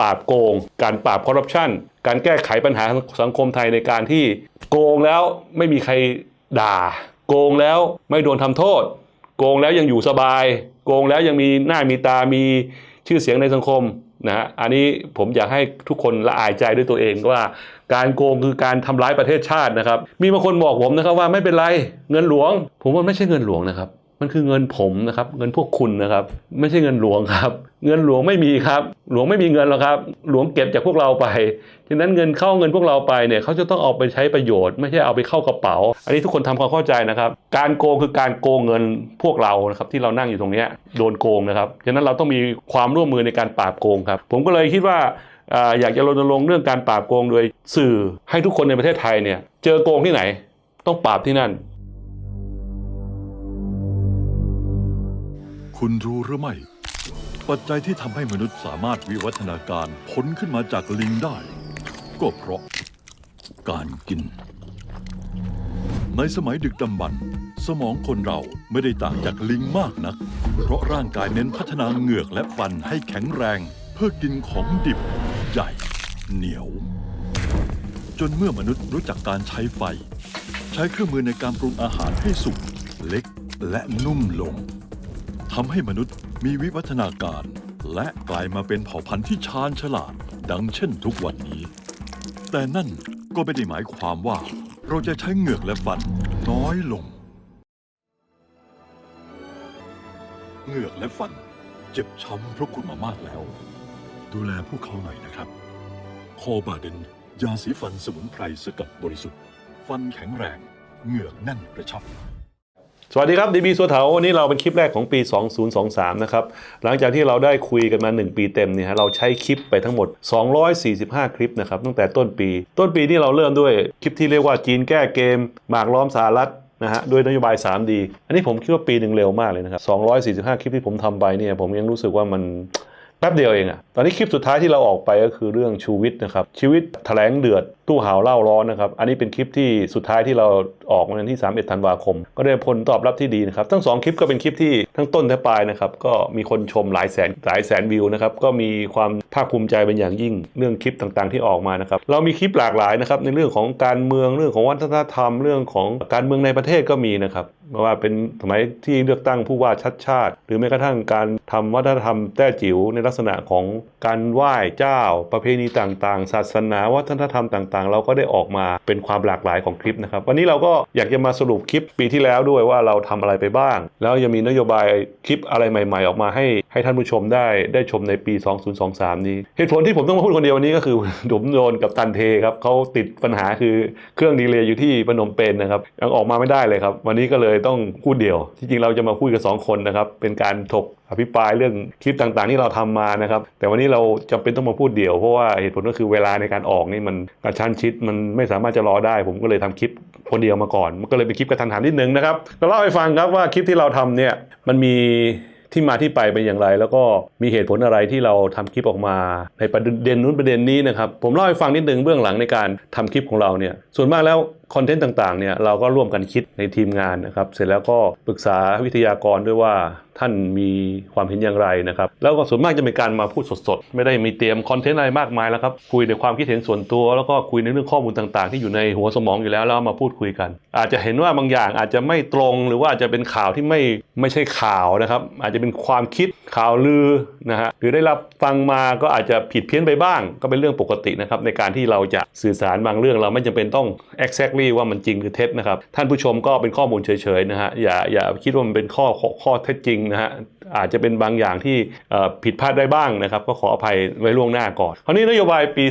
ปราบโกง การปราบคอร์รัปชัน การแก้ไขปัญหาสังคมไทยในการที่โกงแล้วไม่มีใครด่า โกงแล้วไม่โดนทำโทษ โกงแล้วยังอยู่สบาย โกงแล้วยังมีหน้ามีตามีชื่อเสียงในสังคมนะฮะอันนี้ผมอยากให้ทุกคนละอายใจด้วยตัวเองว่า การโกงคือการทำร้ายประเทศชาตินะครับ มีบางคนบอกผมนะครับว่าไม่เป็นไรเงินหลวง ผมว่าไม่ใช่เงินหลวงนะครับ มันคือเงินผมนะครับ เงินพวกคุณนะครับ ไม่ใช่เงินหลวงครับ เงินหลวงไม่มีครับ หลวงไม่มีเงินหรอกครับ หลวงเก็บจากพวกเราไปฉะนั้นเงินเข้าเงินพวกเราไปเนี่ยเขาจะต้องเอาไปใช้ประโยชน์ ไม่ใช่เอาไปเข้ากระเป๋า อันนี้ทุกคนทำความเข้าใจนะครับ การโกงคือการโกงเงินพวกเรานะครับที่เรานั่งอยู่ตรงนี้โดนโกงนะครับฉะนั้นเราต้องมีความร่วมมือในการปราบโกงครับ ผมก็เลยคิดว่าอ่าอยากจะรณรงค์เรื่องการปราบโกงโดยสื่อให้ทุกคนในประเทศไทยเนี่ยเจอโกงที่ไหน ต้องปราบที่นั่น คุณรู้หรือไม่ ปัจจัยที่ทำให้มนุษย์สามารถวิวัฒนาการพ้นขึ้นมาจากลิงได้ ก็เพราะการกิน ในสมัยดึกดำบรรพ์สมองคนเราไม่ได้ต่างจากลิงมากนัก เพราะร่างกายเน้นพัฒนาเหงือกและฟันให้แข็งแรง เพื่อกินของดิบ ใหญ่ เหนียว จนเมื่อมนุษย์รู้จักการใช้ไฟ ใช้เครื่องมือในการปรุงอาหารให้สุกเล็กและนุ่มลง ทำให้มนุษย์มีวิวัฒนาการ และกลายมาเป็นเผ่าพันธุ์ที่ชาญฉลาด ดังเช่นทุกวันนี้ แต่นั่นก็ไม่ได้หมายความว่า เราจะใช้เหงือกและฟันน้อยลง เหงือกและฟัน เจ็บช้ำเพราะคุณมามากแล้ว ดูแลพวกเขาหน่อยนะครับ คอบาเดนยาสีฟันสมุนไพรสกัดบริสุทธิ์ ฟันแข็งแรง เหงือกแน่นกระชับ สวัสดีครับดีบีสัวเถาวันนี้เราเป็นคลิปแรกของปี 2023 นะครับ หลังจากที่เราได้คุยกันมา 1 ปีเต็มเนี่ยเราใช้คลิปไปทั้งหมด 245 คลิปนะครับ ตั้งแต่ต้นปี ต้นปีนี่เราเริ่มด้วยคลิปที่เรียกว่าจีนแก้เกม หมากล้อมสหรัฐนะฮะด้วยนโยบาย 3D อันนี้ผมคิดว่าปีหนึ่งเร็วมากเลยนะครับ 245 คลิปที่ผมทำไปเนี่ยผมยังรู้สึกว่ามันแป๊บเดียวเองอะตอนนี้คลิปสุดท้ายที่เราออกไปก็คือเรื่องชูวิทย์นะครับชีวิตแถลงเดือด ตู้ห่าวเล่าร้อนนะครับ อันนี้เป็นคลิปที่สุดท้ายที่เราออกวันที่ 31 ธันวาคม ก็ได้ผลตอบรับที่ดีนะครับ ทั้งสองคลิปก็เป็นคลิปที่ทั้งต้นและปลายนะครับ ก็มีคนชมหลายแสนหลายแสนวิวนะครับ ก็มีความภาคภูมิใจเป็นอย่างยิ่งเรื่องคลิปต่างๆ ที่ออกมานะครับ เรามีคลิปหลากหลายนะครับในเรื่องของการเมืองเรื่องของวัฒนธรรมเรื่องของการเมืองในประเทศก็มีนะครับไม่ว่าเป็นสมัยที่เลือกตั้งผู้ว่าชัดชาติ หรือแม้กระทั่งการทำวัฒนธรรมแต้จิ๋วในลักษณะของการไหว้เจ้า ประเพณีต่างๆ ศาสนาวัฒนธรรมต่างๆเราก็ได้ออกมาเป็นความหลากหลายของคลิปนะครับวันนี้เราก็อยากจะมาสรุปคลิปปีที่แล้วด้วยว่าเราทำอะไรไปบ้าง แล้วยังมีนโยบายคลิปอะไรใหม่ ๆ ออกมาให้ ให้ท่านผู้ชมได้ได้ชมในปี 2023 นี้ เหตุผลที่ผมต้องมาพูดคนเดียววันนี้ก็คือผมโดนกับตันเทครับเขาติดปัญหาคือเครื่องดีเลย์อยู่ที่พนมเปญนนะครับยังออกมาไม่ได้เลยครับ วันนี้ก็เลยต้องพูดเดียว ที่จริงเราจะมาคุยกันสองคนนะครับ เป็นการถกอภิปรายเรื่องคลิปต่างๆ ที่เราทำมานะครับ แต่วันนี้เราจำเป็นต้องมาพูดเดี่ยว เพราะว่าเหตุผลก็คือเวลาในการออกนี่มันกระชั้นชิดมันไม่สามารถจะรอได้ ผมก็เลยทำคลิปคนเดียวมาก่อน มันก็เลยเป็นคลิปกระทันหันนิดนึงนะครับเราเล่าให้ฟังครับว่าคลิปที่เราทำเนี่ยมันมี ที่มาที่ไปเป็นอย่างไร แล้วก็มีเหตุผลอะไรที่เราทำคลิปออกมา ในประเด็นนู้นประเด็นนี้นะครับผมเล่าให้ฟังนิดนึงเบื้องหลังในการทำคลิปของเราเนี่ยส่วนมากแล้วคอนเทนต์ต่างๆเนี่ยเราก็ร่วมกันคิดในทีมงานนะครับ เสร็จแล้วก็ปรึกษาวิทยากรด้วยว่าท่านมีความเห็นอย่างไรนะครับ แล้วก็ส่วนมากจะเป็นการมาพูดสดๆ ไม่ได้มีเตรียมคอนเทนต์อะไรมากมายแล้วครับ คุยในความคิดเห็นส่วนตัว แล้วก็คุยในเรื่องข้อมูลต่างๆ ที่อยู่ในหัวสมองอยู่แล้วแล้วมาพูดคุยกัน อาจจะเห็นว่าบางอย่างอาจจะไม่ตรงหรือว่าอาจจะเป็นข่าวที่ไม่ไม่ใช่ข่าวนะครับ อาจจะเป็นความคิดข่าวลือนะฮะหรือได้รับฟังมาก็อาจจะผิดเพี้ยนไปบ้าง ก็เป็นเรื่องปกตินะครับในการที่เราจะสื่อสารบางเรื่องเราไม่จำเป็นต้อง exactly ว่ามันจริงหรือเท็จนะครับ ท่านผู้ชมก็เป็นข้อมูลเฉยๆนะฮะอย่าอย่าคิดว่ามันเป็นข้อข้อขอเท็จจริงนะฮะอาจจะเป็นบางอย่างที่ผิดพลาดได้บ้างนะครับก็ขออภัยไว้ล่วงหน้าก่อนคราวนี้นโยบายปี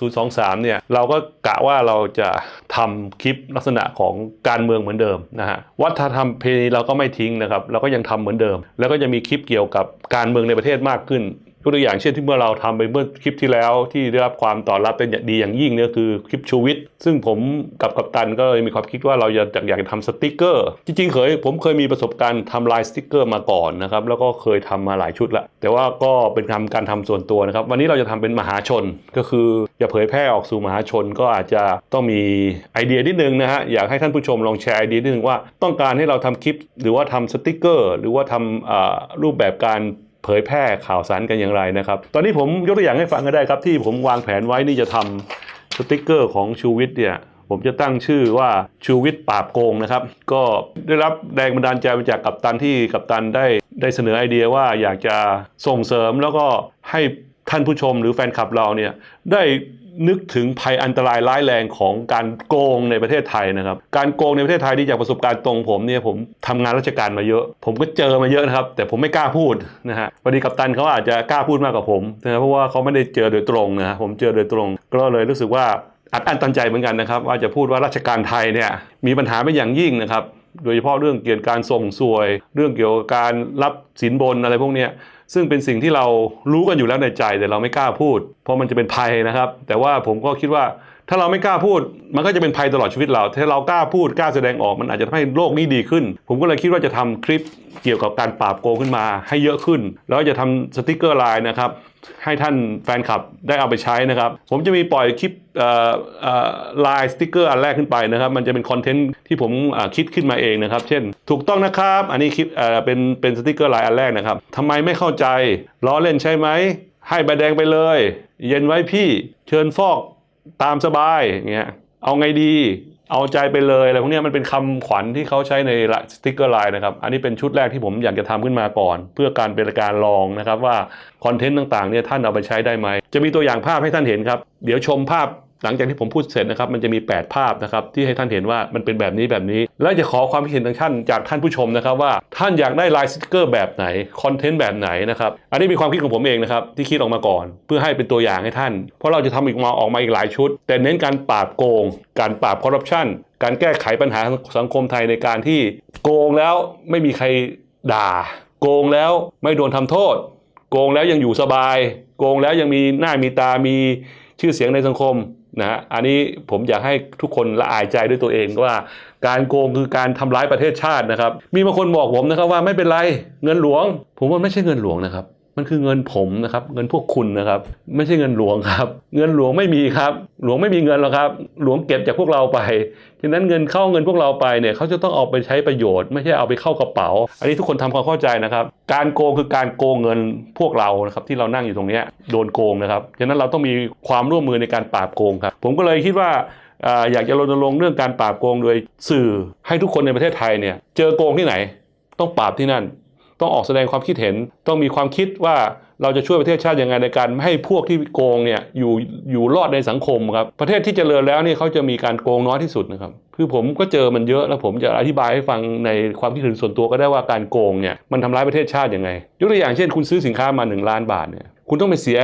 2023 เนี่ยเราก็กะว่าเราจะทำคลิปลักษณะของการเมืองเหมือนเดิมนะฮะวัฒนธรรมเพณีเราก็ไม่ทิ้งนะครับเราก็ยังทำเหมือนเดิม แล้วก็จะมีคลิปเกี่ยวกับการเมืองในประเทศมากขึ้น ยกตัวอย่างเช่นที่เมื่อเราทำไปเมื่อคลิปที่แล้วที่ได้รับความตอบรับเป็นอย่างดีอย่างยิ่งเนี่ยคือคลิปชูวิทย์ซึ่งผมกับกัปตันก็เลยมีความคิดว่าเราอยากอยากจะทำสติกเกอร์ จริงๆเคยผมเคยมีประสบการณ์ทำลายสติกเกอร์มาก่อนนะครับแล้วก็เคยทำมาหลายชุดละแต่ว่าก็เป็นทำการทำส่วนตัวนะครับ วันนี้เราจะทำเป็นมหาชนก็คืออย่าเผยแพร่ออกสู่มหาชนก็อาจจะต้องมีไอเดียนิดนึงนะฮะอยากให้ท่านผู้ชมลองแชร์ไอเดียนิดนึงว่าต้องการให้เราทำคลิป หรือว่าทำสติกเกอร์ หรือว่าทำรูปแบบการ เผยแพร่ข่าวสารกันอย่างไรนะครับ ตอนนี้ผมยกตัวอย่างให้ฟังก็ได้ครับ ที่ผมวางแผนไว้นี่จะทำสติกเกอร์ของชูวิทย์เนี่ยผมจะตั้งชื่อว่าชูวิทย์ปราบโกงนะครับ ก็ได้รับแรงบันดาลใจมาจากกัปตันที่กัปตันได้ได้เสนอไอเดียว่าอยากจะส่งเสริมแล้วก็ให้ท่านผู้ชมหรือแฟนคลับเราเนี่ยได้ นึกถึงภัยอันตรายร้ายแรงของการโกงในประเทศไทยนะครับ การโกงในประเทศไทยที่จากประสบการณ์ตรงผมเนี่ยผมทำงานราชการมาเยอะ ผมก็เจอมาเยอะนะครับ แต่ผมไม่กล้าพูดนะฮะพอดีกัปตันเขาอาจจะกล้าพูดมากกว่าผมนะเพราะว่าเขาไม่ได้เจอโดยตรงนะฮะผมเจอโดยตรง ก็เลยรู้สึกว่าอัดอั้นตันใจเหมือนกันนะครับ ว่าจะพูดว่าราชการไทยเนี่ยมีปัญหาเป็นอย่างยิ่งนะครับ โดยเฉพาะเรื่องเกี่ยวกับการส่งสวย เรื่องเกี่ยวกับการรับสินบนอะไรพวกเนี้ย ซึ่งเป็นสิ่งที่เรารู้กันอยู่แล้วในใจแต่เราไม่กล้าพูด เพราะมันจะเป็นภัยนะครับ แต่ว่าผมก็คิดว่าถ้าเราไม่กล้าพูด มันก็จะเป็นภัยตลอดชีวิตเรา ถ้าเรากล้าพูดกล้าแสดงออกมันอาจจะทำให้โลกนี้ดีขึ้น ผมก็เลยคิดว่าจะทำคลิปเกี่ยวกับการปราบโกงขึ้นมาให้เยอะขึ้น แล้วจะทำสติกเกอร์ไลน์นะครับ ให้ท่านแฟนคลับได้เอาไปใช้นะครับ ผมจะมีปล่อยคลิปลน์สติกเกอร์อันแรกขึ้นไปนะครับ มันจะเป็นคอนเทนต์ที่ผมคิดขึ้นมาเองนะครับ เช่น ถูกต้องนะครับ อันนี้คลิปเป็นเป็นสติกเกอร์ลน์อันแรกนะครับทำไมไม่เข้าใจล้อเล่นใช่ไหมให้ใบแดงไปเลย เย็นไว้พี่เชิญฟอกตามสบายเงี้ยเอาไงดี เอาใจไปเลยอะไรพวกนี้มันเป็นคำขวัญที่เขาใช้ในสติกเกอร์ไลน์นะครับ อันนี้เป็นชุดแรกที่ผมอยากจะทำขึ้นมาก่อน เพื่อการเป็นการลองนะครับว่าคอนเทนต์ต่างๆเนี่ยท่านเอาไปใช้ได้ไหม จะมีตัวอย่างภาพให้ท่านเห็นครับ เดี๋ยวชมภาพ หลังจากที่ผมพูดเสร็จนะครับมันจะมี 8 ภาพนะครับที่ให้ท่านเห็นว่ามันเป็นแบบนี้แบบนี้ และจะขอความคิดเห็นจากท่านจากท่านผู้ชมนะครับว่าท่านอยากได้ลายสติกเกอร์แบบไหนคอนเทนต์แบบไหนนะครับอันนี้เป็นความคิดของผมเองนะครับที่คิดออกมาก่อน เพื่อให้เป็นตัวอย่างให้ท่าน เพราะเราจะทำอีกมาออกมาอีกหลายชุด แต่เน้นการปราบโกง การปราบคอร์รัปชันการแก้ไขปัญหาสังคมไทยในการที่โกงแล้วไม่มีใครด่า โกงแล้วไม่โดนทำโทษ โกงแล้วยังอยู่สบาย โกงแล้วยังมีหน้ามีตามีชื่อเสียงในสังคม นะฮะอันนี้ผมอยากให้ทุกคนละอายใจด้วยตัวเองว่าการโกงคือการทำร้ายประเทศชาตินะครับ มีบางคนบอกผมนะครับว่าไม่เป็นไรเงินหลวง ผมว่าไม่ใช่เงินหลวงนะครับ มันคือเงินผมนะครับ เงินพวกคุณนะครับ ไม่ใช่เงินหลวงครับ เงินหลวงไม่มีครับ หลวงไม่มีเงินหรอกครับ หลวงเก็บจากพวกเราไปฉะนั้นเงินเข้าเงินพวกเราไปเนี่ยเขาจะต้องเอาไปใช้ประโยชน์ ไม่ใช่เอาไปเข้ากระเป๋า อันนี้ทุกคนทำความเข้าใจนะครับ การโกงคือการโกงเงินพวกเรานะครับที่เรานั่งอยู่ตรงนี้โดนโกงนะครับฉะนั้นเราต้องมีความร่วมมือในการปราบโกงครับผมก็เลยคิดว่าอ่าอยากจะรณรงค์เรื่องการปราบโกงโดยสื่อให้ทุกคนในประเทศไทยเนี่ยเจอโกงที่ไหน ต้องปราบที่นั่น ต้องออกแสดงความคิดเห็น ต้องมีความคิดว่าเราจะช่วยประเทศชาติยังไงในการไม่ให้พวกที่โกงเนี่ยอยู่อยู่รอดในสังคมครับ ประเทศที่เจริญแล้วนี่เขาจะมีการโกงน้อยที่สุดนะครับ คือผมก็เจอมันเยอะแล้วผมจะอธิบายให้ฟังในความคิดเห็นส่วนตัวก็ได้ว่าการโกงเนี่ยมันทำร้ายประเทศชาติยังไง ยกตัวอย่างเช่น คุณซื้อสินค้ามา 1 ล้านบาทเนี่ยคุณต้องไปเสีย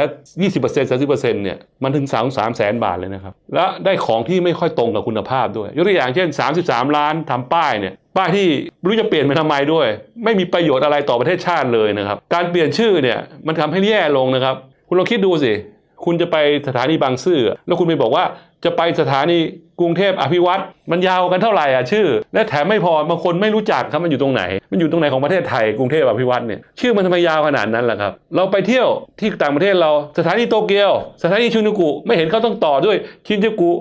20% 30%เนี่ย มันถึง 3 3แสนบาทเลยนะครับ และได้ของที่ไม่ค่อยตรงกับคุณภาพด้วย ยกตัวอย่างเช่น 33 ล้านทำป้ายเนี่ย ป้ายที่ไม่รู้จะเปลี่ยนไปทำไมด้วย ไม่มีประโยชน์อะไรต่อประเทศชาติเลยนะครับ การเปลี่ยนชื่อเนี่ยมันทำให้แย่ลงนะครับ คุณลองคิดดูสิ คุณจะไปสถานีบางซื่อ แล้วคุณไปบอกว่าจะไปสถานีกรุงเทพอภิวัตรมันยาวกันเท่าไหร่อะชื่อ และแถมไม่พอบางคนไม่รู้จักครับมันอยู่ตรงไหน มันอยู่ตรงไหนของประเทศไทยกรุงเทพอภิวัตรเนี่ยชื่อมันทำไมยาวขนาดนั้นล่ะครับ เราไปเที่ยวที่ต่างประเทศเราสถานีโตเกียว สถานีชินุกุไม่เห็นเขาต้องต่อด้วยชินจูกุ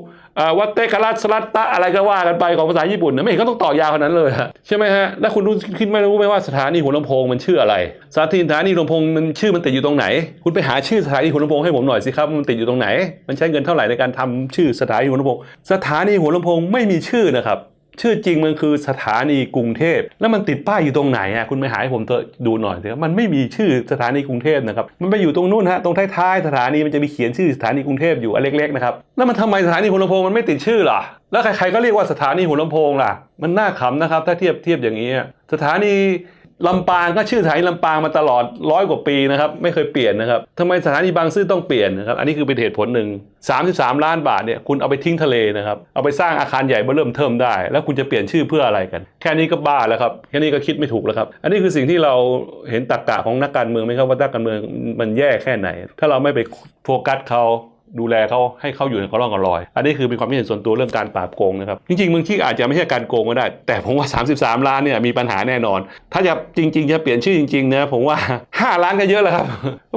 วัตเตกรัสลัตตะอะไรก็ว่ากันไปของภาษาญี่ปุ่นนะไม่เห็นก็ต้องต่อยาวขนาดนั้นเลยใช่ไหมฮะแล้วคุณรู้คิดไม่รู้ไหมว่าสถานีหัวลำโพงมันชื่ออะไรสถานีสถานีหัวลำโพงมันชื่อมันติดอยู่ตรงไหน คุณไปหาชื่อสถานีหัวลำโพงให้ผมหน่อยสิครับมันติดอยู่ตรงไหน มันใช้เงินเท่าไหร่ในการทำชื่อสถานีหัวลำโพง สถานีหัวลำโพงไม่มีชื่อนะครับ ชื่อจริงมันคือสถานีกรุงเทพ แล้วมันติดป้ายอยู่ตรงไหนอะคุณไปหาให้ผมเถอดูหน่อยสิครับมันไม่มีชื่อสถานีกรุงเทพนะครับมันไปอยู่ตรงนู้นฮะตรงท้ายๆสถานีมันจะมีเขียนชื่อสถานีกรุงเทพอยู่อันเล็กๆนะครับแล้วมันทำไมสถานีหัวลำโพงมันไม่ติดชื่อล่ะแล้วใครๆก็เรียกว่าสถานีหัวลำโพงล่ะ มันน่าขำนะครับถ้าเทียบเทียบอย่างนี้สถานี ลำปางก็ชื่อสถานีลำปางมาตลอดร้อยกว่าปีนะครับไม่เคยเปลี่ยนนะครับทำไมสถานีบางซื่อต้องเปลี่ยนนะครับอันนี้คือเป็นเหตุผลหนึ่ง33 ล้านบาทเนี่ยคุณเอาไปทิ้งทะเลนะครับเอาไปสร้างอาคารใหญ่เบ้อเริ่มเทิมได้ แล้วคุณจะเปลี่ยนชื่อเพื่ออะไรกัน แค่นี้ก็บ้าแล้วครับแค่นี้ก็คิดไม่ถูกแล้วครับอันนี้คือสิ่งที่เราเห็นตรกกะของนักการเมืองไหมครับว่านักการเมืองมันแย่แค่ไหน ถ้าเราไม่ไปโฟกัสเขา ดูแลเขาให้เขาอยู่ในกระร่องกระรอย อันนี้คือเป็นความคิดเห็นส่วนตัวเรื่องการปราบโกงนะครับ จริงๆมึงที่อาจจะไม่ใช่การโกงก็ได้ แต่ผมว่า 33 ล้านเนี่ยมีปัญหาแน่นอน ถ้าจะจริง ๆ จะเปลี่ยนชื่อจริงๆนะผมว่า 5 ล้านก็เยอะแล้วครับ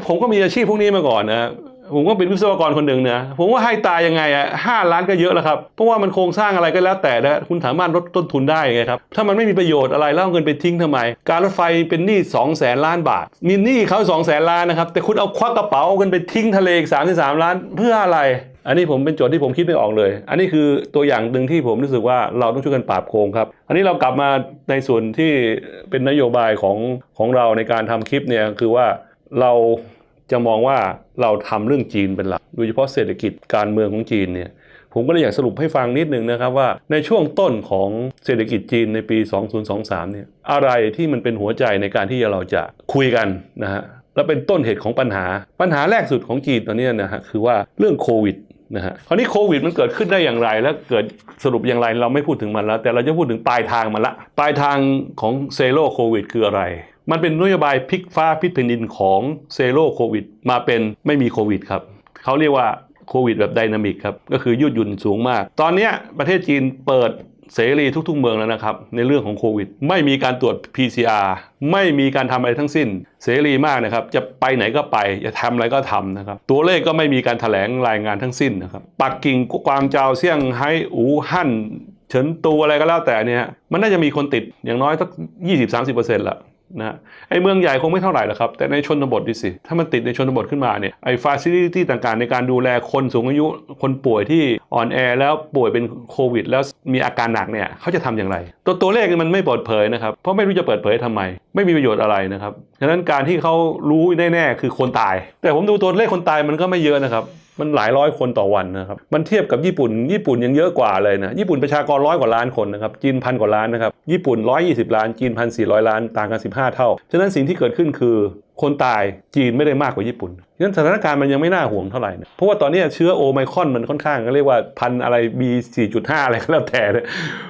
ผมก็มีอาชีพพวกนี้มาก่อนนะ ผมก็เป็นวิศวกรคนหนึ่งเนะผมว่าให้ตายยังไงอะห้าล้านก็เยอะแล้วครับ เพราะว่ามันโครงสร้างอะไรก็แล้วแต่นะคุณสามารถลดต้นทุนได้ไงครับ ถ้ามันไม่มีประโยชน์อะไรแล้วเอาเงินไปทิ้งทำไม การรถไฟเป็นหนี้2องแสนล้านบาท มีหนี้เขา2องแสนล้านนะครับ แต่คุณเอาควักกระเป๋าเอาเงินไปทิ้งทะเลอีกสามสามล้านเพื่ออะไรอันนี้ผมเป็นโจทย์ที่ผมคิดไม่ออกเลย อันนี้คือตัวอย่างหนึ่งที่ผมรู้สึกว่าเราต้องช่วยกันปราบโกงครับ อันนี้เรากลับมาในส่วนที่เป็นนโยบายของของเราในการทำคลิปเนี่ยคือว่าเรา จะมองว่าเราทำเรื่องจีนเป็นหลัก โดยเฉพาะเศรษฐกิจการเมืองของจีนเนี่ย ผมก็เลยอยากสรุปให้ฟังนิดนึงนะครับว่าในช่วงต้นของเศรษฐกิจจีนในปี 2023 เนี่ย อะไรที่มันเป็นหัวใจในการที่เราจะคุยกันนะฮะ และเป็นต้นเหตุของปัญหา ปัญหาแรกสุดของจีนตอนนี้นะฮะคือว่าเรื่องโควิดนะฮะคราวนี้โควิดมันเกิดขึ้นได้อย่างไร และเกิดสรุปอย่างไรเราไม่พูดถึงมันแล้ว แต่เราจะพูดถึงปลายทางมันละ ปลายทางของเซโรโควิดคืออะไร มันเป็นนโยบายพลิกฟ้าพลิกแผ่นดินของเซโรโควิดมาเป็นไม่มีโควิดครับเขาเรียกว่าโควิดแบบไดนามิกครับ ก็คือยืดหยุ่นสูงมาก ตอนนี้ประเทศจีนเปิดเสรีทุกๆเมืองแล้วนะครับ ในเรื่องของโควิด ไม่มีการตรวจ PCR ไม่มีการทำอะไรทั้งสิ้น เสรีมากนะครับ จะไปไหนก็ไป จะทำอะไรก็ทำนะครับ ตัวเลขก็ไม่มีการแถลงรายงานทั้งสิ้นนะครับปักกิ่งกวางเจาเซี่ยงไฮ้อู่ฮั่นเฉินตูอะไรก็แล้วแต่เนี่ยมันน่าจะมีคนติดอย่างน้อยสัก20-30%ละ นะไอ้เมืองใหญ่คงไม่เท่าไหร่หรอกครับ แต่ในชนบทดิสิ ถ้ามันติดในชนบทขึ้นมาเนี่ยไอ้ฟาซิลิตี้ต่างๆ ในการดูแลคนสูงอายุคนป่วยที่อ่อนแอแล้วป่วยเป็นโควิด แล้วมีอาการหนักเนี่ยเขาจะทำอย่างไร ตัวตัวเลขมันไม่เปิดเผยนะครับ เพราะไม่รู้จะเปิดเผยทำไม ไม่มีประโยชน์อะไรนะครับฉะนั้นการที่เขารู้แน่ๆคือคนตาย แต่ผมดูตัวเลขคนตายมันก็ไม่เยอะนะครับ มันหลายร้อยคนต่อวันนะครับ มันเทียบกับญี่ปุ่น ญี่ปุ่นยังเยอะกว่าเลยนะ ญี่ปุ่นประชากรร้อยกว่าล้านคนนะครับ จีนพันกว่าล้านนะครับ ญี่ปุ่น 120 ล้าน จีนพันสี่ร้อยล้าน ต่างกัน 15 เท่า ฉะนั้นสิ่งที่เกิดขึ้นคือคนตายจีนไม่ได้มากกว่าญี่ปุ่นฉะนั้นสถานการณ์มันยังไม่น่าห่วงเท่าไหร่นะเพราะว่าตอนนี้เชื้อโอไมครอนมันค่อนข้างเรียกว่าพันอะไร B 4.5 อะไรก็แล้วแต่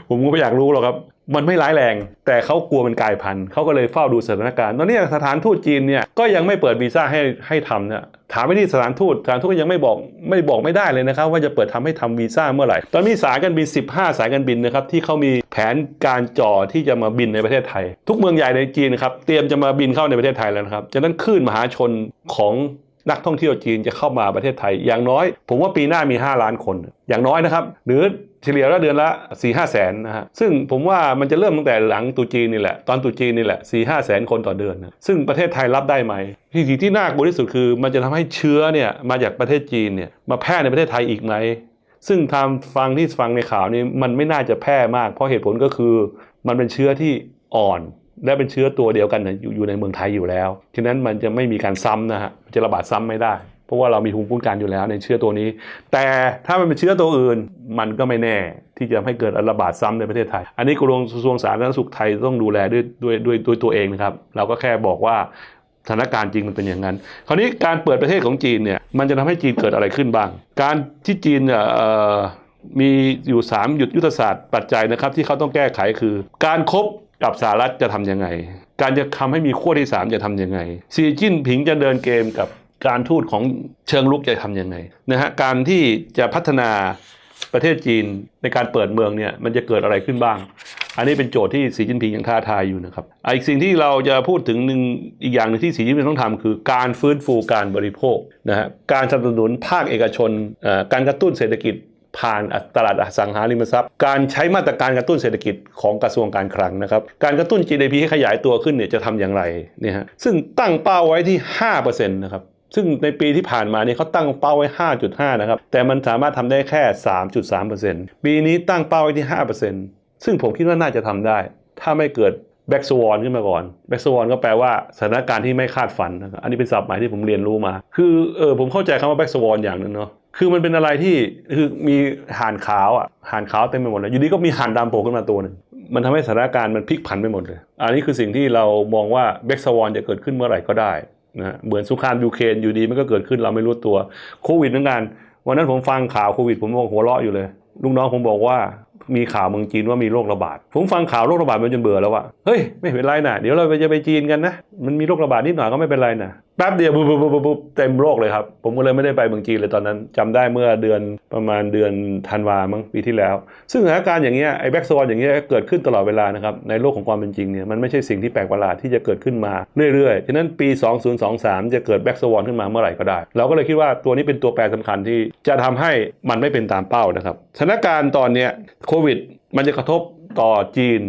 ผมก็ไม่อยากรู้หรอกครับ มันไม่ร้ายแรง แต่เขากลัวมันกลายพันธุ์เขาก็เลยเฝ้าดูสถานการณ์ตอนนี้สถานทูตจีนเนี่ยก็ยังไม่เปิดวีซ่าให้ให้ทำเนะถามไปที่สถานทูตสถานทูตยังไม่บอกไม่บอกไม่ได้เลยนะครับ ว่าจะเปิดทำให้ทำวีซ่าเมื่อไหร่ ตอนนี้สายการบิน 15 สายการบินนะครับที่เขามีแผนการจ่อที่จะมาบินในประเทศไทย ทุกเมืองใหญ่ในจีนนะครับเตรียมจะมาบินเข้าในประเทศไทยแล้วนะครับฉะนั้นคลื่นมหาชนของนักท่องเที่ยวจีนจะเข้ามาประเทศไทย อย่างน้อย ผมว่าปีหน้ามี 5 ล้านคน อย่างน้อยนะครับ หรือ เฉลี่ยล้วเดือนละ4ี่ห้าแสนนะฮะซึ่งผมว่ามันจะเริ่มตั้งแต่หลังตุจีนนี่แหละตอนตุจีนนี่แหละ4ี่ห้าแสนคนต่อเดือนนะซึ่งประเทศไทยรับได้ไหมสิ่งที่น่ากลัวที่สุดคือ มันจะทำให้เชื้อเนี่ยมาจากประเทศจีนเนี่ยมาแพร่ในประเทศไทยอีกไหมซึ่งทางฟังที่ฟังในข่าวนี้มันไม่น่าจะแพร่มาก เพราะเหตุผลก็คือมันเป็นเชื้อที่อ่อนและเป็นเชื้อตัวเดียวกันนะอยู่อยู่ในเมืองไทยอยู่แล้ว ฉะนั้นมันจะไม่มีการซ้ำนะฮะจะระบาดซ้ำไม่ได้ ราะว่าเรามีภูมิคุ้มกันอยู่แล้วในเชื้อตัวนี้ แต่ถ้ามันเป็นเชื้อตัวอื่นมันก็ไม่แน่ที่จะทำให้เกิดระบาดซ้ำในประเทศไทย อันนี้กระทรวงสาธารณสุขไทยต้องดูแลด้วยด้วยด้วยด้วยตัวเองนะครับ เราก็แค่บอกว่าสถานการณ์จริงมันเป็นอย่างนั้น คราวนี้การเปิดประเทศของจีนเนี่ยมันจะทำให้จีนเกิดอะไรขึ้นบ้าง การที่จีนเนี่ยมีอยู่ 3 หยุดยุทธศาสตร์ปัจจัยนะครับ ที่เขาต้องแก้ไขคือ การครบกับสหรัฐจะทำยังไง การจะทำให้มีขั้วที่ 3 จะทำยังไง ซีจิ้นผิงจะเดินเกมกับ การทูตของเชิงลุกจะทำยังไงนะฮะการที่จะพัฒนาประเทศจีนในการเปิดเมืองเนี่ยมันจะเกิดอะไรขึ้นบ้าง อันนี้เป็นโจทย์ที่สีจิ้นผิงยังท้าทายอยู่นะครับอีกสิ่งที่เราจะพูดถึงหนึ่งอีกอย่างหนึ่งที่สีจิ้นผิงต้องทำคือ การฟื้นฟูการบริโภคนะฮะการสนับสนุนภาคเอกชนเอ่อการกระตุ้นเศรษฐกิจผ่านตลาดอสังหาริมทรัพย์ การใช้มาตรการกระตุ้นเศรษฐกิจของกระทรวงการคลังนะครับ การกระตุ้น GDP ให้ขยายตัวขึ้นเนี่ยจะทำอย่างไรเนี่ยฮะซึ่งตั้งเป้าไว้ที่5%นะครับ ซึ่งในปีที่ผ่านมาเนี่ยเขาตั้งเป้าไว้ 5.5 นะครับ แต่มันสามารถทำได้แค่ 3.3%ปีนี้ตั้งเป้าไว้ที่ 5%ซึ่งผมคิดว่าน่าจะทำได้ ถ้าไม่เกิดแบ็กสวอนขึ้นมาก่อนแบ็กสวอนก็แปลว่าสถานการณ์ที่ไม่คาดฝันนะครับอันนี้เป็นศัพท์ใหม่ที่ผมเรียนรู้มา คือเออผมเข้าใจคำว่าแบ็กสวอนอย่างหนึงเนาะคือมันเป็นอะไรที่คือมีห่านขาวอะห่านขาวเต็มไปหมดเลยอยู่ดีก็มีห่านดำโผล่ขึ้นมาตัวหนึ่งมันทำให้สถานการณ์มันพลิกผันไปหมดเลย อันนี้คือสิ่งที่เรามองว่าแบ็กสวอนจะเกิดขึ้นเมื่อไหร่ก็ได้ นะเหมือนสงครามยูเครนอยู่ดีมันก็เกิดขึ้นเราไม่รู้ตัวโควิดเหมือนกันวันนั้นผมฟังข่าวโควิดผมบอกหัวเราะอยู่เลย ลูกน้องผมบอกว่ามีข่าวเมืองจีนว่ามีโรคระบาด ผมฟังข่าวโรคระบาดมันจนเบื่อแล้วว่าเฮ้ยไม่เป็นไรนะเดี๋ยวเราจะไปจีนกันนะ มันมีโรคระบาดนิดหน่อยก็ไม่เป็นไรนะ ปป๊บเดียวปุ๊บปุ๊บปุ๊บปุ๊บเต็มโลกเลยครับ ผมก็เลยไม่ได้ไปเมืองจีนเลยตอนนั้นจำได้เมื่อเดือนประมาณเดือนธันวามั้งปีที่แล้ว ซึ่งสถานการณ์อย่างเงี้ยไอ้แบ็กโซนอย่างเงี้ยเกิดขึ้นตลอดเวลานะครับในโลกของความเป็นจริงเนี่ยมันไม่ใช่สิ่งที่แปลกประหลาดที่จะเกิดขึ้นมาเรื่อยๆฉะนั้นปี 2023 จะเกิดแบ็กโซนขึ้นมาเมื่อไหร่ก็ได้ เราก็เลยคิดว่าตัวนี้เป็นตัวแปรสำคัญที่จะทำให้มันไม่เป็นตามเป้านะครับสถานการณ์ตอนเนี้ยโควิดมันจะกระทบต่อจีน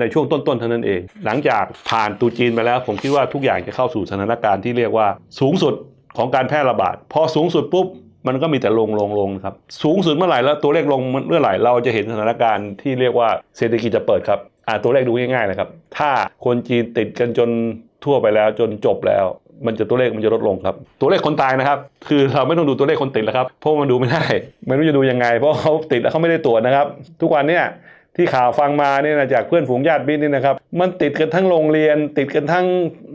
ในช่วงต้นๆเท่านั้นเอง หลังจากผ่านตูจีนไปแล้ว ผมคิดว่าทุกอย่างจะเข้าสู่สถานการณ์ที่เรียกว่าสูงสุดของการแพร่ระบาด พอสูงสุดปุ๊บมันก็มีแต่ลงลงลงครับ สูงสุดเมื่อไหร่แล้วตัวเลขลงเมื่อไหร่เราจะเห็นสถานการณ์ที่เรียกว่าเศรษฐกิจจะเปิดครับอ่าตัวเลขดูง่ายๆนะครับ ถ้าคนจีนติดกันจนทั่วไปแล้วจนจบแล้ว มันจะตัวเลขมันจะลดลงครับ ตัวเลขคนตายนะครับ คือเราไม่ต้องดูตัวเลขคนติดแล้วครับเพราะมันดูไม่ได้ไม่รู้จะดูยังไง เพราะเขาติดแล้วเขาไม่ได้ตรวจนะครับ ทุกวันเนี่ย ที่ข่าวฟังมาเนี่ยนะจากเพื่อนฝูงญาติมิตรนี่นะครับ มันติดกันทั้งโรงเรียน ติดกันทั้ง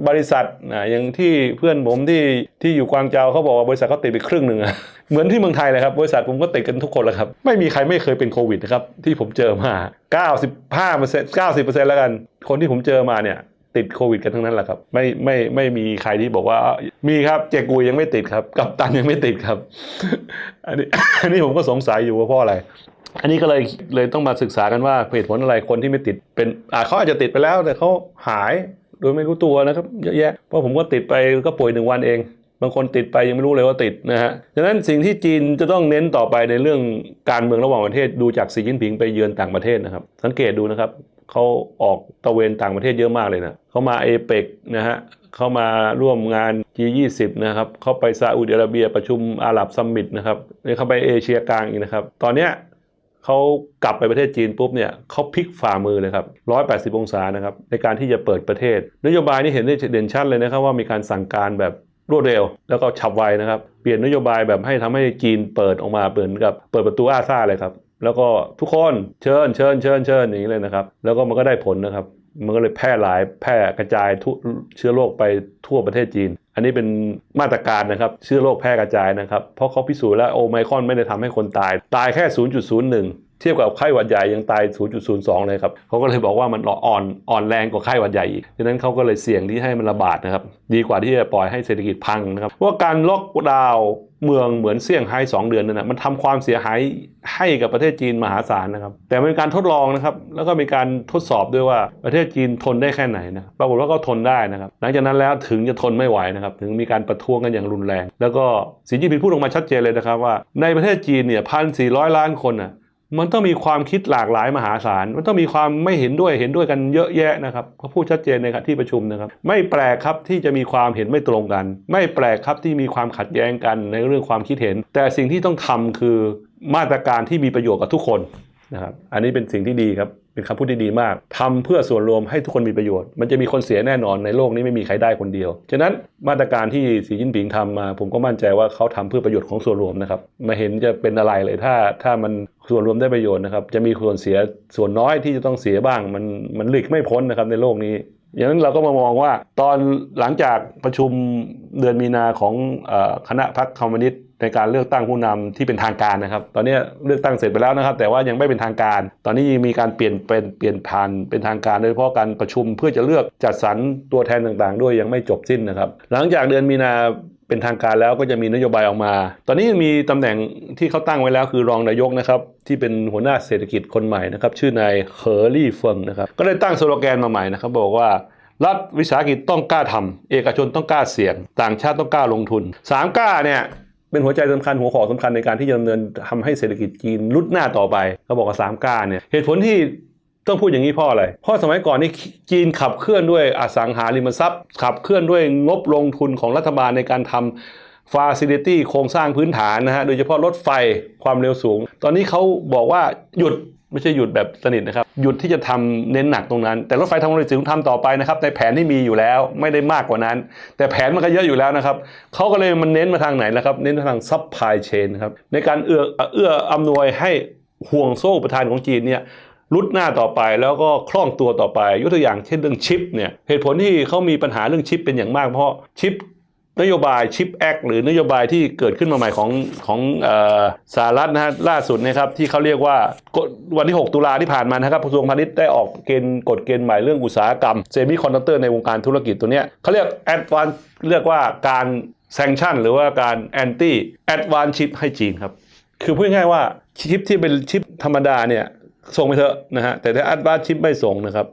บริษัทนะอย่างที่เพื่อนผมที่ที่อยู่กวางเจาเขาบอกว่าบริษัทเขาติดไปครึ่งหนึ่งอะเหมือนที่เมืองไทยเลยครับบริษัทผมก็ติดกันทุกคนแหละครับ ไม่มีใครไม่เคยเป็นโควิดนะครับที่ผมเจอมา 95เปอร์เซ็นต์90เปอร์เซ็นต์แล้วกัน คนที่ผมเจอมาเนี่ยติดโควิดกันทั้งนั้นแหละครับไม่ไม่ไม่มีใครที่บอกว่ามีครับเจกุยยังไม่ติดครับ กัปตันยังไม่ติดครับ อันนี้อันนี้ผมก็สงสัยอยู่ว่าเพราะอะไร อันนี้ก็เลยเลยต้องมาศึกษากันว่าเหตุผลอะไรคนที่ไม่ติดเป็นอ่าเขาอาจจะติดไปแล้วแต่เขาหายโดยไม่รู้ตัวนะครับเยอะแยะเพราะผมก็ติดไปก็ป่วยหนึ่งวันเอง บางคนติดไปยังไม่รู้เลยว่าติดนะฮะดังนั้นสิ่งที่จีนจะต้องเน้นต่อไปในเรื่องการเมืองระหว่างประเทศดูจากสีจิ้นผิงไปเยือนต่างประเทศนะครับ สังเกตดูนะครับเขาออกตะเวนต่างประเทศเยอะมากเลยนะเขามาเอเปกนะฮะเขามาร่วมงาน G20 นะครับเขาไปซาอุดิอาระเบียประชุมอาหรับซัมมิตนะครับเขาไปเอเชียกลางอีกนะครับ ตอนเนี้ย เขากลับไปประเทศจีนปุ๊บเนี่ยเขาพลิกฝ่ามือเลยครับ 180 องศานะครับในการที่จะเปิดประเทศ นโยบายนี้เห็นได้เด่นชัดเลยนะครับว่ามีการสั่งการแบบรวดเร็ว แล้วก็ฉับไวนะครับ เปลี่ยนนโยบายแบบให้ทำให้จีนเปิดออกมาเหมือนกับเปิดประตูอาซาเลยครับแล้วก็ทุกคนเชิญเชิญเชิญเชิญอย่างนี้เลยนะครับ แล้วก็มันก็ได้ผลนะครับ มันก็เลยแพร่หลายแพร่กระจายทุเชื้อโรคไปทั่วประเทศจีน อันนี้เป็นมาตรการนะครับเชื้อโรคแพร่กระจายนะครับ เพราะเขาพิสูจน์แล้วโอไมครอนไม่ได้ทำให้คนตาย ตายแค่ 0.01 เทียบกับไข้หวัดใหญ่ยังตาย 0.02 เลยครับเขาก็เลยบอกว่ามันอ่อนอ่อนแรงกว่าไข้หวัดใหญ่อีกดังนั้นเขาก็เลยเสี่ยงที่ให้มันระบาดนะครับ ดีกว่าที่จะปล่อยให้เศรษฐกิจพังนะครับว่าการล็อกดาวน์ เมืองเหมือนเซี่ยงไฮ้2เดือนนั่นนะมันทำความเสียหายให้กับประเทศจีนมหาศาลนะครับ แต่เป็นการทดลองนะครับ แล้วก็มีการทดสอบด้วยว่าประเทศจีนทนได้แค่ไหนนะปรากฏว่าก็ทนได้นะครับ หลังจากนั้นแล้วถึงจะทนไม่ไหวนะครับ ถึงมีการประท้วงกันอย่างรุนแรง แล้วก็สีจิ้นผิงพูดออกมาชัดเจนเลยนะครับว่าในประเทศจีนเนี่ยพันสี่ร้อยล้านคนน่ะ มันต้องมีความคิดหลากหลายมหาศาล มันต้องมีความไม่เห็นด้วยเห็นด้วยกันเยอะแยะนะครับเขาพูดชัดเจนในที่ประชุมนะครับ ไม่แปลกครับที่จะมีความเห็นไม่ตรงกัน ไม่แปลกครับที่มีความขัดแย้งกันในเรื่องความคิดเห็น แต่สิ่งที่ต้องทำคือมาตรการที่มีประโยชน์กับทุกคนนะครับ อันนี้เป็นสิ่งที่ดีครับ เป็นคำพูดที่ดีมากทำเพื่อส่วนรวมให้ทุกคนมีประโยชน์ มันจะมีคนเสียแน่นอนในโลกนี้ไม่มีใครได้คนเดียว ฉะนั้นมาตรการที่สีจิ้นผิงทำมา ผมก็มั่นใจว่าเขาทำเพื่อประโยชน์ของส่วนรวมนะครับไม่เห็นจะเป็นอะไรเลยถ้าถ้ามันส่วนรวมได้ประโยชน์นะครับจะมีส่วนเสียส่วนน้อยที่จะต้องเสียบ้าง มันมันหลีกไม่พ้นนะครับในโลกนี้อย่างนั้นเราก็มามองว่าตอนหลังจากประชุมเดือนมีนาของอคณะพรรคคอมมิวนิสต์ ในการเลือกตั้งผู้นำที่เป็นทางการนะครับ ตอนนี้เลือกตั้งเสร็จไปแล้วนะครับ แต่ว่ายังไม่เป็นทางการ ตอนนี้มีการเปลี่ยนเป็นเปลี่ยนผ่านเป็นทางการโดยเฉพาะการประชุมเพื่อจะเลือกจัดสรรตัวแทนต่างๆ ด้วยยังไม่จบสิ้นนะครับ หลังจากเดือนมีนาเป็นทางการแล้วก็จะมีนโยบายออกมา ตอนนี้มีตำแหน่งที่เขาตั้งไว้แล้วคือรองนายกนะครับที่เป็นหัวหน้าเศรษฐกิจคนใหม่นะครับชื่อนายเคอรี่เฟิงนะครับก็ได้ตั้งสโลแกนมาใหม่นะครับบอกว่ารัฐวิสาหกิจต้องกล้าทำเอกชนต้องกล้าเสี่ยง ต่างชาติต้องกล้าลงทุนสามกล้าเนี่ย เป็นหัวใจสำคัญหัวข้อสำคัญในการที่จะดำเนินทำให้เศรษฐกิจจีนลุดหน้าต่อไปเขาบอกว่าสามกล้าเนี่ยเหตุผลที่ต้องพูดอย่างนี้เพราะอะไร เพราะสมัยก่อนนี่จีนขับเคลื่อนด้วยอสังหาริมทรัพย์ ขับเคลื่อนด้วยงบลงทุนของรัฐบาลในการทำฟาซิลิตี้โครงสร้างพื้นฐานนะฮะ โดยเฉพาะรถไฟความเร็วสูง ตอนนี้เขาบอกว่าหยุด ไม่ใช่หยุดแบบสนิทนะครับ หยุดที่จะทำเน้นหนักตรงนั้น แต่รถไฟทางความเร็วสูงทำต่อไปนะครับในแผนที่มีอยู่แล้วไม่ได้มากกว่านั้น แต่แผนมันก็เยอะอยู่แล้วนะครับเขาก็เลยมันเน้นมาทางไหนล่ะครับ เน้นทางซัพพลายเชนครับในการเอื้อเอื้ออำนวยให้ห่วงโซ่ประทานของจีนเนี่ยรุดหน้าต่อไปแล้วก็คล่องตัวต่อไป ยกตัวอย่างเช่นเรื่องชิปเนี่ยเหตุผลที่เขามีปัญหาเรื่องชิปเป็นอย่างมากเพราะชิป นโยบายชิปแอคหรือนโยบายที่เกิดขึ้นมาใหม่ของของออสหรัฐนะฮะล่าสุดเนะครับที่เขาเรียกว่าวันที่ 6 ตุลาที่ผ่านมานะครับกระทรวงพาณิชย์ได้ออกเกณฑ์กฎเกณฑ์ใหม่เรื่องอุตสาหกรรมเซมิคอนดักเตอร์ในวงการธุรกิจตัวเนี้ยเขาเรียกแอดวานเรียกว่าการแซงชั่นหรือว่าการแอนตี้แอดวานชิปให้จีนครับ คือพูดง่ายว่าชิปที่เป็นชิปธรรมดาเนี่ยส่งไปเถอะนะฮะแต่ถ้าแอดวานชิปไม่ส่งนะครับ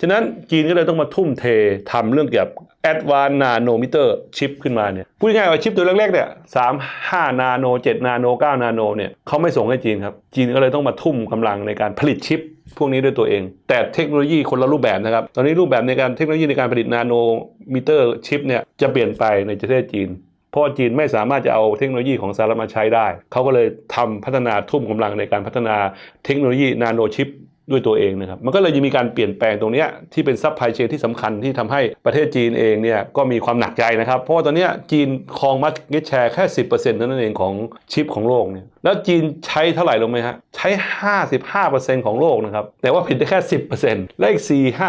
ฉะนั้นจีนก็เลยต้องมาทุ่มเททำเรื่องเกี่ยวกับ Advanced Nanometer ชิปขึ้นมาเนี่ยพูดง่ายๆว่าชิปตัวเล็กๆเนี่ยสามห้านาโนเจ็ดนาโนเก้านาโนเนี่ยเขาไม่ส่งให้จีนครับ จีนก็เลยต้องมาทุ่มกำลังในการผลิตชิปพวกนี้ด้วยตัวเอง แต่เทคโนโลยีคนละรูปแบบนะครับ ตอนนี้รูปแบบในการเทคโนโลยีในการผลิตนาโนมิเตอร์ชิปเนี่ยจะเปลี่ยนไปในประเทศจีน เพราะจีนไม่สามารถจะเอาเทคโนโลยีของสหรัฐมาใช้ได้ เขาก็เลยทำพัฒนาทุ่มกำลังในการพัฒนาเทคโนโลยีนาโนชิป ด้วยตัวเองนะครับ มันก็เลยมีการเปลี่ยนแปลงตรงนี้ที่เป็นซัพพลายเชนที่สำคัญที่ทำให้ประเทศจีนเองเนี่ยก็มีความหนักใจนะครับ เพราะว่าตอนนี้จีนครองมาร์เก็ตแชร์แค่ 10%เท่านั้นเองของชิปของโลกเนี่ยแล้วจีนใช้เท่าไหร่ลงไหมฮะใช้ 55%ของโลกนะครับแต่ว่าผลิตได้แค่ 10%และอีก4 5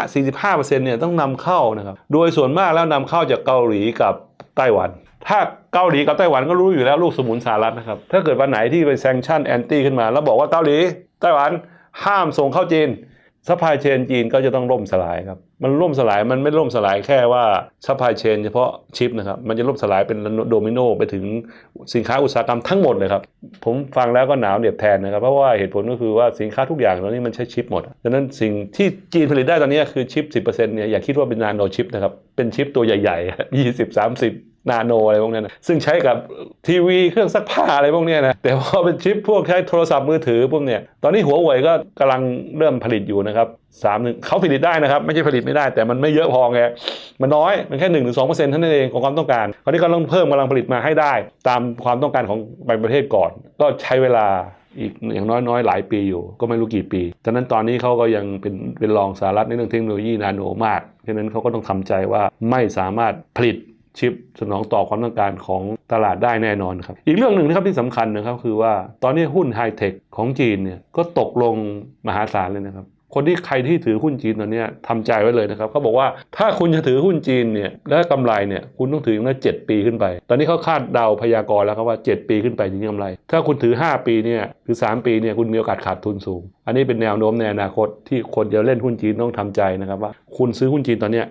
45%เนี่ยต้องนำเข้านะครับโดยส่วนมากแล้วนำเข้าจากเกาหลีกับไต้หวันถ้าเกาหลีกับไต้หวันก็รู้อยู่แล้วลูกสมุนสหรัฐนะครับ ถ้าเกิดวันไหนที่เป็นแซงชั่นแอนตี้ขึ้นมา แล้วบอกว่าเกาหลีไต้หวัน ห้ามส่งเข้าจีนซัพพลายเชนจีนก็จะต้องล่มสลายครับ มันล่มสลายมันไม่ล่มสลายแค่ว่าซัพพลายเชนเฉพาะชิปนะครับ มันจะล่มสลายเป็นโดมิโนไปถึงสินค้าอุตสาหกรรมทั้งหมดเลยครับ ผมฟังแล้วก็หนาวเหน็บแทนนะครับ เพราะว่าเหตุผลก็คือว่าสินค้าทุกอย่างตอนนี้มันใช้ชิปหมดดังนั้นสิ่งที่จีนผลิตได้ตอนนี้คือชิป 10%เนี่ยอย่าคิดว่าเป็นนาโนชิปนะครับ เป็นชิปตัวใหญ่ๆ20 30 นาโนอะไรพวกนี้นะซึ่งใช้กับทีวีเครื่องซักผ้าอะไรพวกนี้นะแต่พอเป็นชิปพวกใช้โทรศัพท์มือถือพวกเนี้ยตอนนี้หัวเว่ยก็กำลังเริ่มผลิตอยู่นะครับสามหนึ่งเขาผลิตได้นะครับ ไม่ใช่ผลิตไม่ได้แต่มันไม่เยอะพอไงมันน้อย มันแค่หนึ่งถึงสองเปอร์เซ็นต์เท่านั้นเองของความต้องการคราวนี้ก็ต้องเพิ่มกำลังผลิตมาให้ได้ ตามความต้องการของบางประเทศก่อน ก็ใช้เวลาอีกอย่างน้อยๆ หลายปีอยู่ ก็ไม่รู้กี่ปีฉะนั้นตอนนี้เขาก็ยังเป็นเป็นรองสหรัฐในเรื่องเทคโนโลยีนาโนมากฉะนั้นเขาก็ต้องทำใจว่าไม่สามารถผลิต ชิปสนองต่อความต้องการของตลาดได้แน่นอนครับ อีกเรื่องหนึ่งนะครับที่สำคัญนะครับคือว่าตอนนี้หุ้นไฮเทคของจีนเนี่ยก็ตกลงมหาศาลเลยนะครับ คนที่ใครที่ถือหุ้นจีนตอนนี้ทำใจไว้เลยนะครับเขาบอกว่าถ้าคุณจะถือหุ้นจีนเนี่ยและกำไรเนี่ยคุณต้องถืออย่างน้อยเจ็ดปีขึ้นไป ตอนนี้เขาคาดเดาพยากรณ์แล้วครับว่า 7 ปีขึ้นไปถึงกำไร ถ้าคุณถือ 5 ปีเนี่ยหรือ 3 ปีเนี่ยคุณมีโอกาสขาดทุนสูง อันนี้เป็นแนวโน้มในอนาคตที่คนจะเล่นหุ้นจีนต้องทำใจนะครับว่า คุณซื้อหุ้นจีนตอนนี้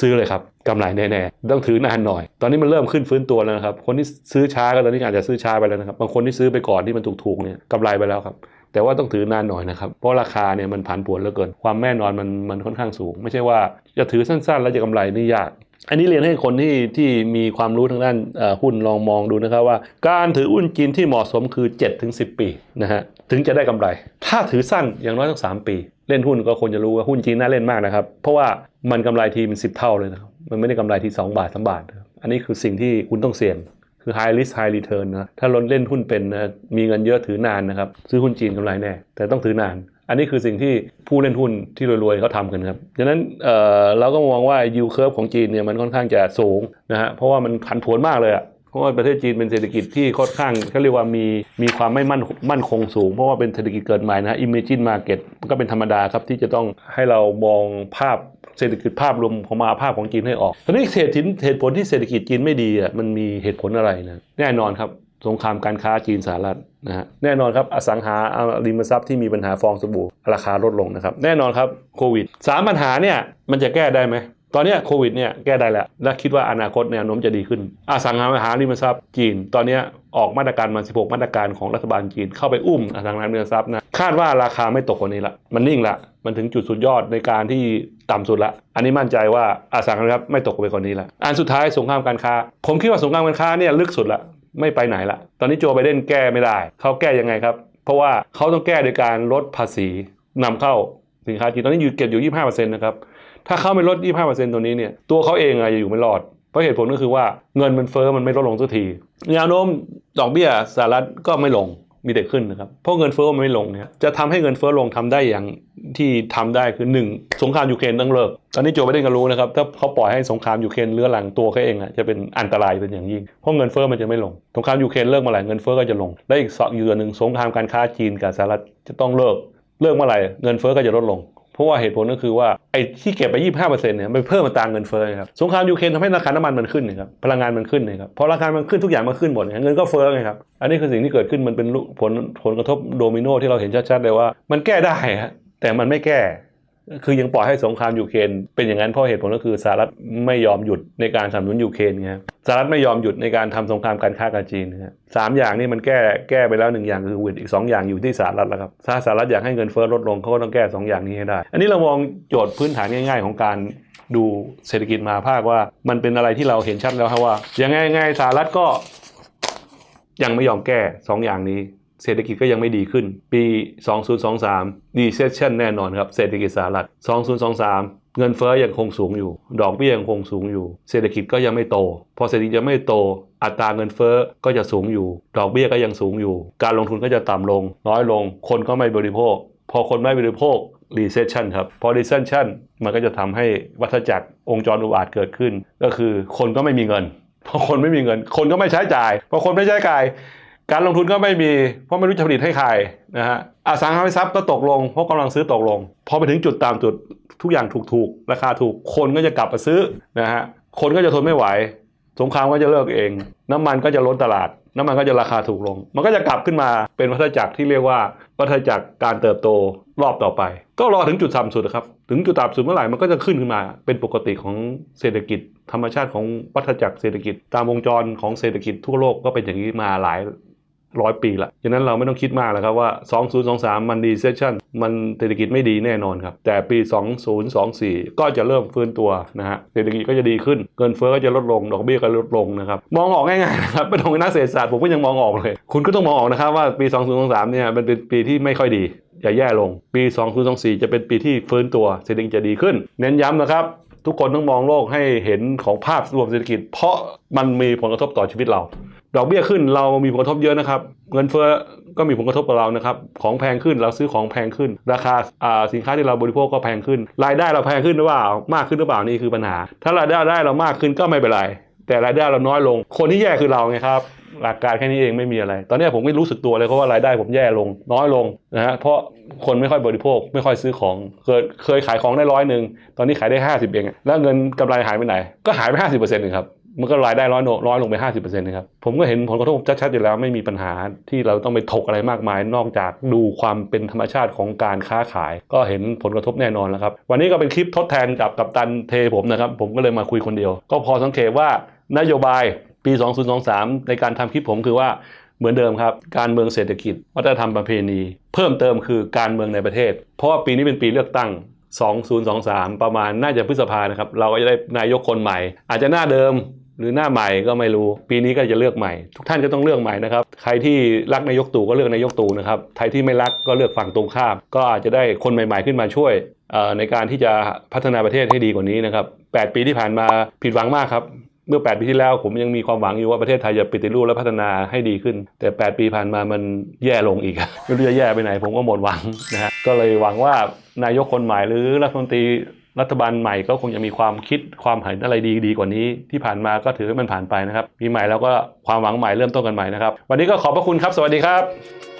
ซื้อเลยครับกำไรแน่ๆต้องถือนานหน่อย ตอนนี้มันเริ่มขึ้นฟื้นตัวแล้วนะครับคนที่ซื้อช้าก็ตอนนี้อาจจะซื้อช้าไปแล้วนะครับบางคนที่ซื้อไปก่อนที่มันถูกๆเนี่ยกำไรไปแล้วครับแต่ว่าต้องถือนานหน่อยนะครับ เพราะราคาเนี่ยมันผันผวนเหลือเกิน ความแน่นอนมันมันค่อนข้างสูง ไม่ใช่ว่าจะถือสั้นๆ แล้วจะกำไรนี่ยาก อันนี้เรียนให้คนที่ที่มีความรู้ทางด้านหุ้นลองมองดูนะครับว่า การถือหุ้นจีนที่เหมาะสมคือ 7-10 ปีนะฮะถึงจะได้กำไร ถ้าถือสั้นอย่างน้อยต้องสามปี เล่นหุ้นก็ควรจะรู้ว่าหุ้นจีนน่าเล่นมากนะครับ เพราะว่ามันกำไรทีเป็น10 เท่าเลยนะครับมันไม่ได้กำไรที่ 2 บาท 3 บาท อันนี้คือสิ่งที่คุณต้องเสี่ยงคือ high risk high return นะถ้าลนเล่นหุ้นเป็นนะมีเงินเยอะถือนานนะครับซื้อหุ้นจีนกำไรแน่แต่ต้องถือนาน อันนี้คือสิ่งที่ผู้เล่นหุ้นที่รวยๆเขาทำกันครับดังนั้นเเราก็มองว่า yield curve ของจีนเนี่ยมันค่อนข้างจะสูงนะฮะเพราะว่ามันผันผวนมากเลยอะเพราะว่าประเทศจีนเป็นเศรษฐกิจที่ค่อนข้างเขาเรียกว่ามีมีความไม่มั่นมั่นคงสูง เพราะว่าเป็นเศรษฐกิจเกิดใหม่นะ emerging market ก็เป็นธรรมดาครับที่จะต้องให้เรามองภาพเศรษฐกิจภาพรวมของมาภาพของจีนให้ออกทีนี้เหตุผลเหตุผลที่เศรษฐกิจจีนไม่ดีอะมันมีเหตุผลอะไรนะแน่นอนครับสงครามการค้าจีนสหรัฐ นะฮะแน่นอนครับอสังหาริมทรัพย์ที่มีปัญหาฟองสบู่ราคาลดลงนะครับแน่นอนครับโควิดสามปัญหาเนี่ยมันจะแก้ได้ไหมตอนนี้โควิดเนี่ยแก้ได้แล้วและคิดว่าอนาคตแนวโน้มจะดีขึ้นอสังหาริมทรัพย์จีน ตอนนี้ออกมาตรการมา 16 มาตรการของรัฐบาลจีน เข้าไปอุ้มอสังหาริมทรัพย์นะคาดว่าราคาไม่ตกกว่านี้ละมันนิ่งละมันถึงจุดสุดยอดในการที่ต่ำสุดละ อันนี้มั่นใจว่าอสังหาริมทรัพย์ไม่ตกไปกว่านี้ละอันสุดท้ายสงครามการค้า ผมคิดว่าสงครามการค้าเนี่ยลึกสุดละ ไม่ไปไหนละ ตอนนี้โจไบเดนแก้ไม่ได้ เขาแก้ยังไงครับ เพราะว่าเขาต้องแก้โดยการลดภาษีนำเข้าสินค้าจีนตอนนี้อยู่เก็บอยู่ 25%นะครับ ถ้าเขาไม่ลด 25%ตัวนี้เนี่ย ตัวเขาเองอะจะอยู่ไม่รอด เพราะเหตุผลก็คือว่าเงินมันเฟ้อมันไม่ลดลงสักทีแนวโน้มดอกเบี้ยสหรัฐก็ไม่ลง มีแต่ขึ้นนะครับ เพราะเงินเฟ้อมันไม่ลงเนี่ยจะทำให้เงินเฟ้อลงทำได้อย่างที่ทำได้คือหนึ่งสงครามยูเครนต้องเลิก ตอนนี้โจไบเดนก็รู้นะครับ ถ้าเขาปล่อยให้สงครามยูเครนเลื้อหลังตัวเขาเองอะจะเป็นอันตรายเป็นอย่างยิ่ง เพราะเงินเฟ้อมันจะไม่ลง สงครามยูเครนเลิกเมื่อไหร่เงินเฟ้อก็จะลง และอีกสองอยู่อันหนึ่งสงครามการค้าจีนกับสหรัฐจะต้องเลิก เลิกเมื่อไหร่เงินเฟ้อก็จะลดลง เพราะว่าเหตุผลก็คือว่าไอ้ที่เก็บไป 25%เนี่ยมันเพิ่มมาตามเงินเฟ้อครับสงครามยูเครนทำให้ราคาน้ำมันมันขึ้นนะครับพลังงานมันขึ้นนะครับพอราคามันขึ้นทุกอย่างมันขึ้นหมดเงินก็เฟ้อไงครับอันนี้คือสิ่งที่เกิดขึ้นมันเป็นผลผลกระทบโดมิโนที่เราเห็นชัดๆเลยว่า มันแก้ได้ฮะแต่มันไม่แก้ คือยังปล่อยให้สงครามยูเครนเป็นอย่างนั้นเพราะเหตุผลก็คือสหรัฐไม่ยอมหยุดในการสนับสนุนยูเครนไงครับสหรัฐไม่ยอมหยุดในการทำสงครามการค้ากับจีนนะครับสามอย่างนี่มันแก้แก้ไปแล้วหนึ่งอย่างคือวิดอีกสองอย่างอยู่ที่สหรัฐแล้วครับถ้าสหรัฐอยากให้เงินเฟ้อลดลงเขาก็ต้องแก้สองอย่างนี้ให้ได้ อันนี้เรามองโจทย์พื้นฐานง่าย ๆ ของการดูเศรษฐกิจมาภาคว่า มันเป็นอะไรที่เราเห็นชัดแล้วครับว่ายังไงไงสหรัฐก็ยังไม่ยอมแก้สองอย่างนี้ เศรษฐกิจก็ยังไม่ดีขึ้น ปี 2023 recession แน่นอนครับ เศรษฐกิจสหรัฐ 2023 เงินเฟ้อยังคงสูงอยู่ ดอกเบี้ยยังคงสูงอยู่ เศรษฐกิจก็ยังไม่โต พอเศรษฐกิจยังไม่โต อัตราเงินเฟ้อก็จะสูงอยู่ ดอกเบี้ยก็ยังสูงอยู่ การลงทุนก็จะต่ำลง น้อยลง คนก็ไม่บริโภค พอคนไม่บริโภค recession ครับ พอ recession มันก็จะทำให้วัฏจักรองค์จรอุบาทเกิดขึ้น ก็คือคนก็ไม่มีเงิน พอคนไม่มีเงิน คนก็ไม่ใช้จ่าย พอคนไม่ใช้จ่าย การลงทุนก็ไม่มี เพราะไม่รู้จะผลิตให้ใครนะฮะอสังหาริมทรัพย์ก็ตกลงเพราะกำลังซื้อตกลงพอไปถึงจุดตามจุดทุกอย่างถูกๆราคาถูกคนก็จะกลับมาซื้อนะฮะคนก็จะทนไม่ไหว สงครามก็จะเลิกเอง น้ำมันก็จะล้นตลาด น้ำมันก็จะราคาถูกลง มันก็จะกลับขึ้นมาเป็นวัฏจักรที่เรียกว่าวัฏจักรการเติบโตรอบต่อไป ก็รอถึงจุดต่ำสุดครับ ถึงจุดต่ำสุดเมื่อไหร่มันก็จะขึ้นขึ้นมา เป็นปกติของเศรษฐกิจ ธรรมชาติของวัฏจักรเศรษฐกิจ ตามวงจรของเศรษฐกิจทั่วโลกก็เป็นอย่างนี้มาหลาย ร้อยปีละฉะนั้นเราไม่ต้องคิดมากแล้วครับว่า 2023 มันดีเซชันมันเศรษฐกิจไม่ดีแน่นอนครับ แต่ปี 2024 ก็จะเริ่มฟื้นตัวนะฮะ เศรษฐกิจก็จะดีขึ้น เงินเฟ้อก็จะลดลง ดอกเบี้ยก็ลดลงนะครับ มองออกง่ายๆนะครับไม่ต้องนักเศรษฐศาสตร์ผมก็ยังมองออกเลย คุณก็ต้องมองออกนะครับว่าปี 2023 เนี่ยมันเป็นปีที่ไม่ค่อยดีอย่าแย่ลง ปี 2024 จะเป็นปีที่ฟื้นตัวเศรษฐกิจจะดีขึ้น เน้นย้ำนะครับทุกคนต้องมองโลกให้เห็นของภาพรวมเศรษฐกิจ เพราะมันมีผลกระทบต่อชีวิตเรา ดอกเบี้ยขึ้นเรามีผลกระทบเยอะนะครับ เงินเฟ้อก็มีผลกระทบกับเรานะครับ ของแพงขึ้นเราซื้อของแพงขึ้น ราคาอ่าสินค้าที่เราบริโภคก็แพงขึ้น รายได้เราแพงขึ้นหรือเปล่ามากขึ้นหรือเปล่านี่คือปัญหา ถ้ารายได้ได้เรามากขึ้นก็ไม่เป็นไร แต่รายได้เราน้อยลง คนที่แย่คือเราไงครับหลักการแค่นี้เองไม่มีอะไร ตอนนี้ผมไม่รู้สึกตัวเลยเพราะว่ารายได้ผมแย่ลงน้อยลงนะฮะเพราะคนไม่ค่อยบริโภค ไม่ค่อยซื้อของ เคยเคยขายของได้ร้อยหนึ่งตอนนี้ขายได้ 50 เองแล้วเงินกำไรหายไปไหน ก็หายไป 50%เองครับ มันก็รายได้ร้อยโนร้อยลงไป50%นต์นะครับ ผมก็เห็นผลกระทบชัดๆอยู่แล้วไม่มีปัญหาที่เราต้องไปถกอะไรมากมาย นอกจากดูความเป็นธรรมชาติของการค้าขาย ก็เห็นผลกระทบแน่นอนแล้วครับ วันนี้ก็เป็นคลิปทดแทนกับกัปตันเทผมนะครับ ผมก็เลยมาคุยคนเดียว ก็พอสังเกตว่านโยบายปี 2023 ในการทำคลิปผมคือว่าเหมือนเดิมครับ การเมืองเศรษฐกิจ วัฒนธรรมประเพณี เพิ่มเติมคือการเมืองในประเทศ เพราะว่าปีนี้เป็นปีเลือกตั้ง2023 ประมาณน่าจะพฤษภานะครับ เราก็จะได้นายกคนใหม่ อาจจะหน้าเดิม หรือหน้าใหม่ก็ไม่รู้ ปีนี้ก็จะเลือกใหม่ ทุกท่านก็ต้องเลือกใหม่นะครับ ใครที่รักนายกตู่ก็เลือกนายกตู่นะครับใครที่ไม่รักก็เลือกฝั่งตรงข้าม ก็อาจจะได้คนใหม่ ๆขึ้นมาช่วยในการที่จะพัฒนาประเทศให้ดีกว่านี้นะครับ8ปีที่ผ่านมาผิดหวังมากครับเมื่อ 8 ปีที่แล้วผมยังมีความหวังอยู่ว่าประเทศไทยจะปฏิรูปและพัฒนาให้ดีขึ้น แต่ 8 ปีผ่านมามันแย่ลงอีกไม่รู้จะแย่ไปไหนผมก็หมดหวังนะฮะก็เลยหวังว่านายกคนใหม่หรือรัฐมนตรี รัฐบาลใหม่ก็คงจะมีความคิดความเห็นอะไรดีดีกว่านี้ที่ผ่านมาก็ถือให้มันผ่านไปนะครับปีใหม่แล้วก็ความหวังใหม่เริ่มต้นกันใหม่นะครับ วันนี้ก็ขอบพระคุณครับ สวัสดีครับ